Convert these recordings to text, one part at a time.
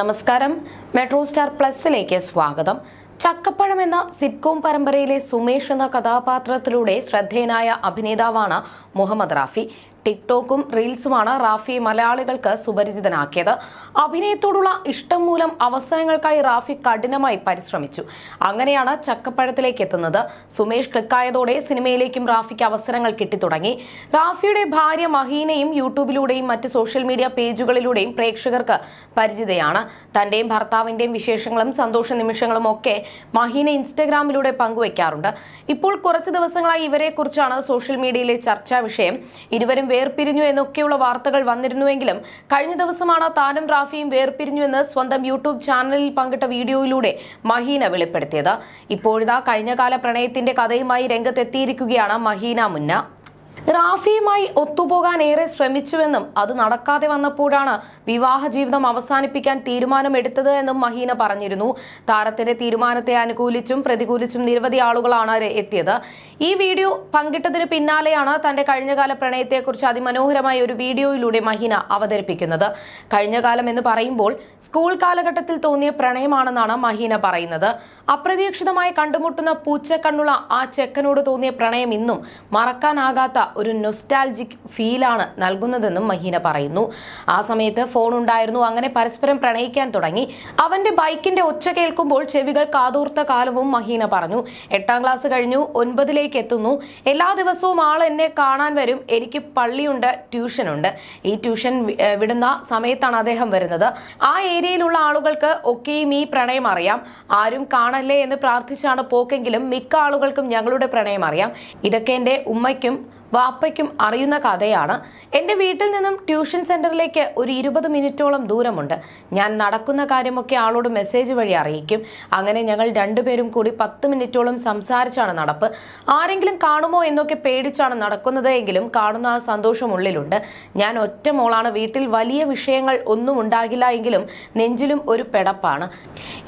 നമസ്കാരം. Metro star പ്ലസിലേക്ക് സ്വാഗതം. ചക്കപ്പഴം എന്ന സിറ്റ്കോം പരമ്പരയിലെ സുമേഷ് എന്ന കഥാപാത്രത്തിലൂടെ ശ്രദ്ധേയനായ അഭിനേതാവാണ് മുഹമ്മദ് റാഫി. ടിക്ടോക്കും റീൽസുമാണ് റാഫിയെ മലയാളികൾക്ക് സുപരിചിതനാക്കിയത്. അഭിനയത്തോടുള്ള ഇഷ്ടം മൂലം അവസരങ്ങൾക്കായി റാഫി കഠിനമായി പരിശ്രമിച്ചു. അങ്ങനെയാണ് ചക്കപ്പഴത്തിലേക്ക് എത്തുന്നത്. സുമേഷ് ക്ലിക്കായതോടെ സിനിമയിലേക്കും റാഫിക്ക് അവസരങ്ങൾ കിട്ടിത്തുടങ്ങി. റാഫിയുടെ ഭാര്യ മഹീനയും യൂട്യൂബിലൂടെയും മറ്റ് സോഷ്യൽ മീഡിയ പേജുകളിലൂടെയും പ്രേക്ഷകർക്ക് പരിചിതയാണ്. തന്റെയും ഭർത്താവിന്റെയും വിശേഷങ്ങളും സന്തോഷ നിമിഷങ്ങളും ഒക്കെ മഹീന ഇൻസ്റ്റഗ്രാമിലൂടെ പങ്കുവയ്ക്കാറുണ്ട് ഇപ്പോൾ കുറച്ച് ദിവസങ്ങളായി ഇവരെക്കുറിച്ചാണ് സോഷ്യൽ മീഡിയയിലെ ചർച്ചാ വിഷയം. ഇരുവരും വേർപിരിഞ്ഞു എന്നൊക്കെയുള്ള വാർത്തകൾ വന്നിരുന്നുവെങ്കിലും കഴിഞ്ഞ ദിവസമാണ് താനും റാഫിയും വേർപിരിഞ്ഞു എന്ന് സ്വന്തം യൂട്യൂബ് ചാനലിൽ പങ്കിട്ട വീഡിയോയിലൂടെ മഹീന വെളിപ്പെടുത്തിയത്. ഇപ്പോഴിതാ കഴിഞ്ഞകാല പ്രണയത്തിന്റെ കഥയുമായി രംഗത്തെത്തിയിരിക്കുകയാണ് മഹീന മുന്ന. റാഫിയുമായി ഒത്തുപോകാൻ ഏറെ ശ്രമിച്ചുവെന്നും അത് നടക്കാതെ വന്നപ്പോഴാണ് വിവാഹ ജീവിതം അവസാനിപ്പിക്കാൻ തീരുമാനമെടുത്തത് എന്നും മഹീന പറഞ്ഞിരുന്നു. താരത്തിന്റെ തീരുമാനത്തെ അനുകൂലിച്ചും പ്രതികൂലിച്ചും നിരവധി ആളുകളാണ് എത്തിയത്. ഈ വീഡിയോ പങ്കിട്ടതിന് പിന്നാലെയാണ് തന്റെ കഴിഞ്ഞകാല പ്രണയത്തെക്കുറിച്ച് അതിമനോഹരമായ ഒരു വീഡിയോയിലൂടെ മഹീന അവതരിപ്പിക്കുന്നത്. കഴിഞ്ഞകാലം എന്ന് പറയുമ്പോൾ സ്കൂൾ കാലഘട്ടത്തിൽ തോന്നിയ പ്രണയമാണെന്നാണ് മഹീന പറയുന്നത്. അപ്രതീക്ഷിതമായി കണ്ടുമുട്ടുന്ന പൂച്ചക്കണ്ണുള്ള ആ ചെക്കനോട് തോന്നിയ പ്രണയം ഇന്നും മറക്കാനാകാത്ത ഒരു നൊസ്റ്റാൾജിക് ഫീലാണ് നൽകുന്നതെന്നും മഹീന പറയുന്നു. ആ സമയത്ത് ഫോൺ ഉണ്ടായിരുന്നു. അങ്ങനെ പരസ്പരം പ്രണയിക്കാൻ തുടങ്ങി. അവന്റെ ബൈക്കിന്റെ ഒച്ച കേൾക്കുമ്പോൾ ചെവികൾ കാതൂർത്ത കാലവും മഹീന പറഞ്ഞു. എട്ടാം ക്ലാസ് കഴിഞ്ഞു. ഒൻപതിലേക്ക് എത്തുന്നു. എല്ലാ ദിവസവും ആൾ എന്നെ കാണാൻ വരും. എനിക്ക് പള്ളിയുണ്ട് ട്യൂഷനുണ്ട് ഈ ട്യൂഷൻ വിടുന്ന സമയത്താണ് അദ്ദേഹം വരുന്നത്. ആ ഏരിയയിലുള്ള ആളുകൾക്ക് ഒക്കെയും ഈ പ്രണയം അറിയാം. ആരും കാണല്ലേ എന്ന് പ്രാർത്ഥിച്ചാണ് പോക്കെങ്കിലും മിക്ക ആളുകൾക്കും ഞങ്ങളുടെ പ്രണയം അറിയാം. ഇതൊക്കെ എന്റെ ഉമ്മയ്ക്കും വാപ്പയ്ക്കും അറിയുന്ന കഥയാണ്. എന്റെ വീട്ടിൽ നിന്നും ട്യൂഷൻ സെന്ററിലേക്ക് ഒരു ഇരുപത് മിനിറ്റോളം ദൂരമുണ്ട്. ഞാൻ നടക്കുന്ന കാര്യമൊക്കെ ആളോട് മെസ്സേജ് വഴി അറിയിക്കും. അങ്ങനെ ഞങ്ങൾ രണ്ടുപേരും കൂടി പത്ത് മിനിറ്റോളം സംസാരിച്ചാണ് നടപ്പ്. ആരെങ്കിലും കാണുമോ എന്നൊക്കെ പേടിച്ചാണ് നടക്കുന്നത് എങ്കിലും കാണുന്ന ആ സന്തോഷം ഉള്ളിലുണ്ട്. ഞാൻ ഒറ്റ മോളാണ്. വീട്ടിൽ വലിയ വിഷയങ്ങൾ ഒന്നും ഉണ്ടാകില്ല എങ്കിലും നെഞ്ചിലും ഒരു പെടപ്പാണ്.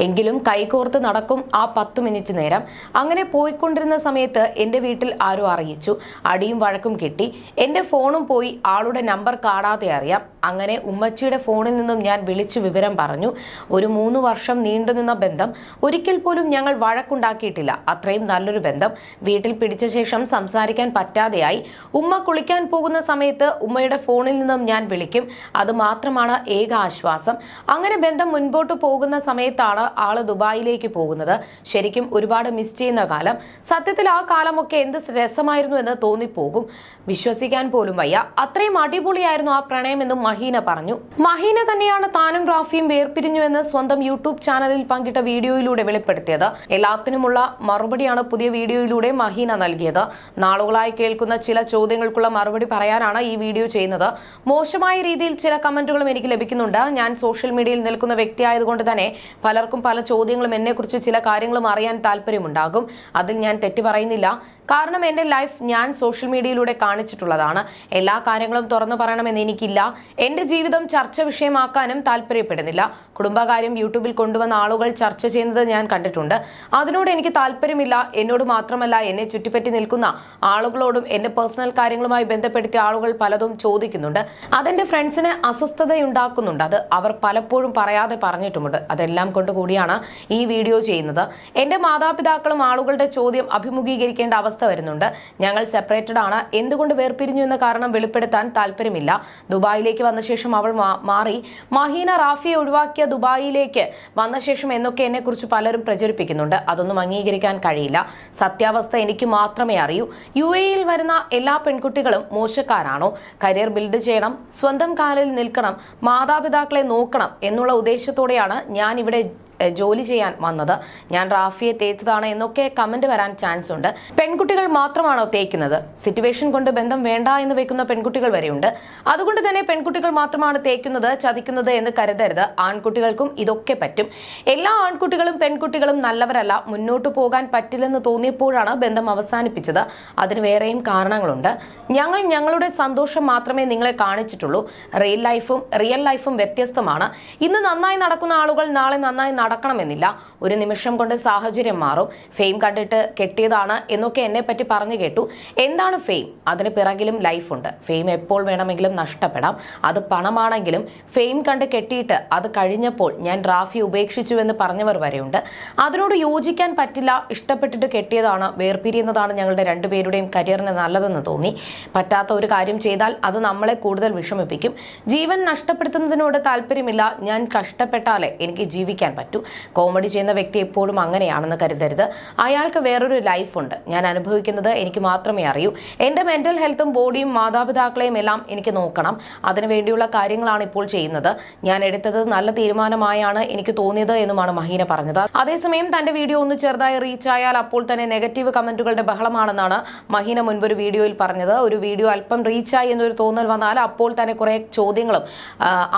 എങ്കിലും കൈകോർത്ത് നടക്കും ആ പത്ത് മിനിറ്റ് നേരം. അങ്ങനെ പോയിക്കൊണ്ടിരുന്ന സമയത്ത് എന്റെ വീട്ടിൽ ആരും അറിയിച്ചു. അടിയും വഴക്കും കിട്ടി. എന്റെ ഫോണും പോയി ആളുടെ നമ്പർ കാണാതെ അറിയാം. അങ്ങനെ ഉമ്മച്ചിയുടെ ഫോണിൽ നിന്നും ഞാൻ വിളിച്ചു വിവരം പറഞ്ഞു. ഒരു മൂന്ന് വർഷം നീണ്ടുനിന്ന ബന്ധം ഒരിക്കൽ പോലും ഞങ്ങൾ വഴക്കുണ്ടാക്കിയിട്ടില്ല. അത്രയും നല്ലൊരു ബന്ധം. വീട്ടിൽ പിടിച്ച ശേഷം സംസാരിക്കാൻ പറ്റാതെയായി. ഉമ്മ കുളിക്കാൻ പോകുന്ന സമയത്ത് ഉമ്മയുടെ ഫോണിൽ നിന്നും ഞാൻ വിളിക്കും. അത് മാത്രമാണ് ഏക ആശ്വാസം. അങ്ങനെ ബന്ധം മുൻപോട്ട് പോകുന്ന സമയത്താണ് ആൾ ദുബായിലേക്ക് പോകുന്നത്. ശരിക്കും ഒരുപാട് മിസ് ചെയ്യുന്ന കാലം. സത്യത്തിൽ ആ കാലമൊക്കെ എന്ത് രസമായിരുന്നു എന്ന് തോന്നിപ്പോകും. വിശ്വസിക്കാൻ പോലും വയ്യ. അത്രയും അടിപൊളിയായിരുന്നു ആ പ്രണയമെന്നും മഹീന പറഞ്ഞു. മഹീന തന്നെയാണ് താനും റാഫിയും വേർപിരിഞ്ഞുവെന്ന് സ്വന്തം യൂട്യൂബ് ചാനലിൽ പങ്കിട്ട വീഡിയോയിലൂടെ വെളിപ്പെടുത്തിയത്. എല്ലാത്തിനുമുള്ള മറുപടിയാണ് പുതിയ വീഡിയോയിലൂടെ മഹീന നൽകിയത്. നാളുകളായി കേൾക്കുന്ന ചില ചോദ്യങ്ങൾക്കുള്ള മറുപടി പറയാനാണ് ഈ വീഡിയോ ചെയ്യുന്നത്. മോശമായ രീതിയിൽ ചില കമന്റുകളും എനിക്ക് ലഭിക്കുന്നുണ്ട്. ഞാൻ സോഷ്യൽ മീഡിയയിൽ നിൽക്കുന്ന വ്യക്തിയായതുകൊണ്ട് തന്നെ പലർക്കും പല ചോദ്യങ്ങളും എന്നെക്കുറിച്ച് ചില കാര്യങ്ങളും അറിയാൻ താല്പര്യമുണ്ടാകും. അതിൽ ഞാൻ തെറ്റ് പറയുന്നില്ല. കാരണം എന്റെ ലൈഫ് ഞാൻ സോഷ്യൽ മീഡിയയിലൂടെ കാണിച്ചിട്ടുള്ളതാണ്. എല്ലാ കാര്യങ്ങളും തുറന്നു പറയണമെന്ന് എനിക്കില്ല. എന്റെ ജീവിതം ചർച്ച വിഷയമാക്കാനും താല്പര്യപ്പെടുന്നില്ല. കുടുംബകാര്യം യൂട്യൂബിൽ കൊണ്ടുവന്ന ആളുകൾ ചർച്ച ചെയ്യുന്നത് ഞാൻ കണ്ടിട്ടുണ്ട്. അതിനോട് എനിക്ക് താല്പര്യമില്ല. എന്നോട് മാത്രമല്ല എന്നെ ചുറ്റിപ്പറ്റി നിൽക്കുന്ന ആളുകളോടും എന്റെ പേഴ്സണൽ കാര്യങ്ങളുമായി ബന്ധപ്പെടുത്തിയ ആളുകൾ പലതും ചോദിക്കുന്നുണ്ട്. അതെന്റെ ഫ്രണ്ട്സിന് അസ്വസ്ഥതയുണ്ടാക്കുന്നുണ്ട്. അത് അവർ പലപ്പോഴും പറയാതെ പറഞ്ഞിട്ടുമുണ്ട്. അതെല്ലാം കൊണ്ട് കൂടിയാണ് ഈ വീഡിയോ ചെയ്യുന്നത്. എന്റെ മാതാപിതാക്കളും ആളുകളുടെ ചോദ്യം അഭിമുഖീകരിക്കേണ്ട അവസ്ഥ വരുന്നുണ്ട്. ഞങ്ങൾ സെപ്പറേറ്റഡ് ആണ്. എന്തുകൊണ്ട് വേർപിരിഞ്ഞു എന്ന കാരണം വെളിപ്പെടുത്താൻ താല്പര്യമില്ല. ദുബായിലേക്ക് വന്ന ശേഷം അവൾ മാറി. മഹീന റാഫിയെ ഒഴിവാക്കിയ ദുബായിലേക്ക് വന്ന ശേഷം എന്നൊക്കെ എന്നെ കുറിച്ച് പലരും പ്രചരിപ്പിക്കുന്നുണ്ട്. അതൊന്നും അംഗീകരിക്കാൻ കഴിയില്ല. സത്യാവസ്ഥ എനിക്ക് മാത്രമേ അറിയൂ. യു എയിൽ വരുന്ന എല്ലാ പെൺകുട്ടികളും മോശക്കാരാണോ? കരിയർ ബിൽഡ് ചെയ്യണം സ്വന്തം കാലിൽ നിൽക്കണം മാതാപിതാക്കളെ നോക്കണം എന്നുള്ള ഉദ്ദേശത്തോടെയാണ് ഞാൻ ഇവിടെ ജോലി ചെയ്യാൻ വന്നത്. ഞാൻ റാഫിയെ തേച്ചതാണ് എന്നൊക്കെ കമന്റ് വരാൻ ചാൻസ് ഉണ്ട്. പെൺകുട്ടികൾ മാത്രമാണോ തേക്കുന്നത്? സിറ്റുവേഷൻ കൊണ്ട് ബന്ധം വേണ്ട എന്ന് വെക്കുന്ന പെൺകുട്ടികൾ വരെയുണ്ട്. അതുകൊണ്ട് തന്നെ പെൺകുട്ടികൾ മാത്രമാണ് തേക്കുന്നത് ചതിക്കുന്നത് എന്ന് കരുതരുത്. ആൺകുട്ടികൾക്കും ഇതൊക്കെ പറ്റും. എല്ലാ ആൺകുട്ടികളും പെൺകുട്ടികളും നല്ലവരല്ല. മുന്നോട്ട് പോകാൻ പറ്റില്ലെന്ന് തോന്നിയപ്പോഴാണ് ബന്ധം അവസാനിപ്പിച്ചത്. അതിന് വേറെയും കാരണങ്ങളുണ്ട്. ഞങ്ങൾ ഞങ്ങളുടെ സന്തോഷം മാത്രമേ നിങ്ങളെ കാണിച്ചിട്ടുള്ളൂ. റിയൽ ലൈഫും റിയൽ ലൈഫും വ്യത്യസ്തമാണ്. ഇന്ന് നന്നായി നടക്കുന്ന ആളുകൾ നാളെ നന്നായി നടക്കണമെന്നില്ല. ഒരു നിമിഷം കൊണ്ട് സാഹചര്യം മാറും. ഫെയിം കണ്ടിട്ട് കെട്ടിയതാണ് എന്നൊക്കെ എന്നെ പറ്റി പറഞ്ഞു കേട്ടു. എന്താണ് ഫെയിം? അതിന് പിറകിലും ലൈഫുണ്ട് ഫെയിം എപ്പോൾ വേണമെങ്കിലും നഷ്ടപ്പെടാം. അത് പണമാണെങ്കിലും ഫെയിം കണ്ട് കെട്ടിയിട്ട് അത് കഴിഞ്ഞപ്പോൾ ഞാൻ റാഫി ഉപേക്ഷിച്ചു എന്ന് പറഞ്ഞവർ വരെയുണ്ട്. അതിനോട് യോജിക്കാൻ പറ്റില്ല. ഇഷ്ടപ്പെട്ടിട്ട് കെട്ടിയതാണ് വേർപിരിയുന്നതാണ് ഞങ്ങളുടെ രണ്ടുപേരുടെയും കരിയറിന് നല്ലതെന്ന് തോന്നി. പറ്റാത്ത ഒരു കാര്യം ചെയ്താൽ അത് നമ്മളെ കൂടുതൽ വിഷമിപ്പിക്കും. ജീവൻ നഷ്ടപ്പെടുത്തുന്നതിനോട് താല്പര്യമില്ല. ഞാൻ കഷ്ടപ്പെട്ടാലേ എനിക്ക് ജീവിക്കാൻ പറ്റൂ. കോമഡി ചെയ്യുന്ന വ്യക്തി എപ്പോഴും അങ്ങനെയാണെന്ന് കരുതരുത്. അയാൾക്ക് വേറൊരു ലൈഫുണ്ട്. ഞാൻ അനുഭവിക്കുന്നത് എനിക്ക് മാത്രമേ അറിയൂ. എന്റെ മെന്റൽ ഹെൽത്തും ബോഡിയും മാതാപിതാക്കളെയും എല്ലാം എനിക്ക് നോക്കണം. അതിനുവേണ്ടിയുള്ള കാര്യങ്ങളാണ് ഇപ്പോൾ ചെയ്യുന്നത്. ഞാൻ എടുത്തത് നല്ല തീരുമാനമായാണ് എനിക്ക് തോന്നിയത് എന്നുമാണ് മഹീന പറഞ്ഞത്. അതേസമയം തന്റെ വീഡിയോ ഒന്ന് ചെറുതായി റീച്ച് ആയാൽ അപ്പോൾ തന്നെ നെഗറ്റീവ് കമന്റുകളുടെ ബഹളമാണെന്നാണ് മഹീന മുൻപൊരു വീഡിയോയിൽ പറഞ്ഞത്. ഒരു വീഡിയോ അല്പം റീച്ചായി എന്നൊരു തോന്നൽ വന്നാൽ അപ്പോൾ തന്നെ കുറെ ചോദ്യങ്ങളും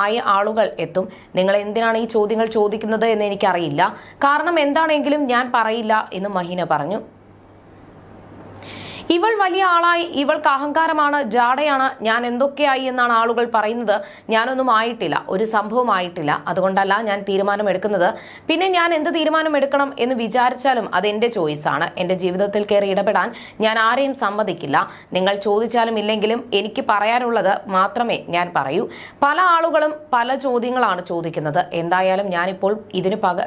ആയ ആളുകൾ എത്തും. നിങ്ങൾ എന്തിനാണ് ഈ ചോദ്യങ്ങൾ ചോദിക്കുന്നത് എന്ന് എനിക്കറിയില്ല. കാരണം എന്താണെങ്കിലും ഞാൻ പറയില്ല എന്ന് മഹീന പറഞ്ഞു. ഇവൾ വലിയ ആളായി ഇവൾക്ക് അഹങ്കാരമാണ് ജാടയാണ് ഞാൻ എന്തൊക്കെയായി എന്നാണ് ആളുകൾ പറയുന്നത്. ഞാനൊന്നും ആയിട്ടില്ല ഒരു സംഭവം ആയിട്ടില്ല. അതുകൊണ്ടല്ല ഞാൻ തീരുമാനം എടുക്കുന്നത് പിന്നെ ഞാൻ എന്ത് തീരുമാനം എടുക്കണം എന്ന് വിചാരിച്ചാലും അത് എന്റെ ചോയ്സാണ് എന്റെ ജീവിതത്തിൽ കയറി ഇടപെടാൻ ഞാൻ ആരെയും സമ്മതിക്കില്ല. നിങ്ങൾ ചോദിച്ചാലും ഇല്ലെങ്കിലും എനിക്ക് പറയാനുള്ളത് മാത്രമേ ഞാൻ പറയൂ. പല ആളുകളും പല ചോദ്യങ്ങളാണ് ചോദിക്കുന്നത്. എന്തായാലും ഞാനിപ്പോൾ ഇതിന് പക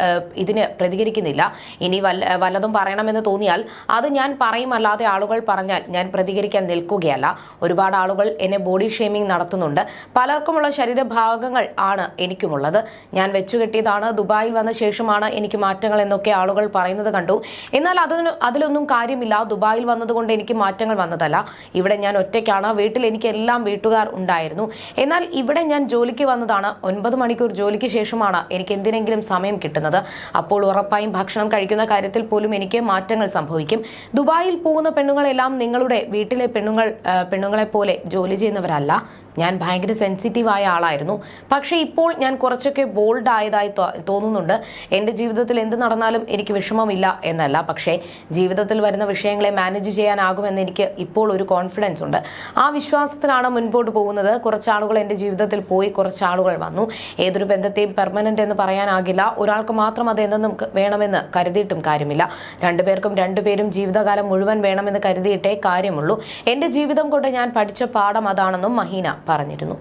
ഇതിന് പ്രതികരിക്കുന്നില്ല. ഇനി വല്ല വല്ലതും പറയണമെന്ന് തോന്നിയാൽ അത് ഞാൻ പറയുമല്ലാതെ ആളുകൾ പറഞ്ഞാൽ ഞാൻ പ്രതികരിക്കാൻ നിൽക്കുകയല്ല. ഒരുപാട് ആളുകൾ എന്നെ ബോഡി ഷേമിംഗ് നടത്തുന്നുണ്ട്. പലർക്കുമുള്ള ശരീരഭാഗങ്ങൾ ആണ് എനിക്കുമുള്ളത്. ഞാൻ വെച്ചുകെട്ടിയതാണ് ദുബായിൽ വന്ന ശേഷമാണ് എനിക്ക് മാറ്റങ്ങൾ എന്നൊക്കെ ആളുകൾ പറയുന്നത് കണ്ടു. എന്നാൽ അതിന് അതിലൊന്നും കാര്യമില്ല. ദുബായിൽ വന്നതുകൊണ്ട് എനിക്ക് മാറ്റങ്ങൾ വന്നതല്ല. ഇവിടെ ഞാൻ ഒറ്റയ്ക്കാണ്. വീട്ടിൽ എനിക്ക് എല്ലാം വീട്ടുകാർ ഉണ്ടായിരുന്നു. എന്നാൽ ഇവിടെ ഞാൻ ജോലിക്ക് വന്നതാണ്. ഒൻപത് മണിക്കൂർ ജോലിക്ക് ശേഷമാണ് എനിക്ക് എന്തിനെങ്കിലും സമയം കിട്ടുന്നത്. അപ്പോൾ ഉറപ്പായും ഭക്ഷണം കഴിക്കുന്ന കാര്യത്തിൽ പോലും എനിക്ക് മാറ്റങ്ങൾ സംഭവിക്കും. ദുബായിൽ പോകുന്ന പെണ്ണുങ്ങളെല്ലാം നിങ്ങളുടെ വീട്ടിലെ പെണ്ണുങ്ങൾ പെണ്ണുങ്ങളെ പോലെ ജോലി ചെയ്യുന്നവരല്ല. ഞാൻ ഭയങ്കര സെൻസിറ്റീവായ ആളായിരുന്നു. പക്ഷേ ഇപ്പോൾ ഞാൻ കുറച്ചൊക്കെ ബോൾഡ് ആയതായി തോന്നുന്നുണ്ട്. എന്റെ ജീവിതത്തിൽ എന്ത് നടന്നാലും എനിക്ക് വിഷമമില്ല എന്നല്ല. പക്ഷേ ജീവിതത്തിൽ വരുന്ന വിഷയങ്ങളെ മാനേജ് ചെയ്യാനാകുമെന്ന് എനിക്ക് ഇപ്പോൾ ഒരു കോൺഫിഡൻസ് ഉണ്ട്. ആ വിശ്വാസത്തിലാണ് മുൻപോട്ട് പോകുന്നത്. കുറച്ച് ആളുകൾ എന്റെ ജീവിതത്തിൽ പോയി കുറച്ച് ആളുകൾ വന്നു. ഏതൊരു ബന്ധത്തെയും പെർമനന്റ് എന്ന് പറയാനാകില്ല. ഒരാൾക്ക് മാത്രം അത് എന്തെന്നും വേണമെന്ന് കരുതിയിട്ടും കാര്യമില്ല. രണ്ടുപേർക്കും രണ്ടുപേരും ജീവിതകാലം മുഴുവൻ വേണമെന്ന് കരുതിയിട്ടേ കാര്യമുള്ളൂ. എന്റെ ജീവിതം കൊണ്ട് ഞാൻ പഠിച്ച പാഠം അതാണെന്നും മഹീന പറഞ്ഞിരുന്നു.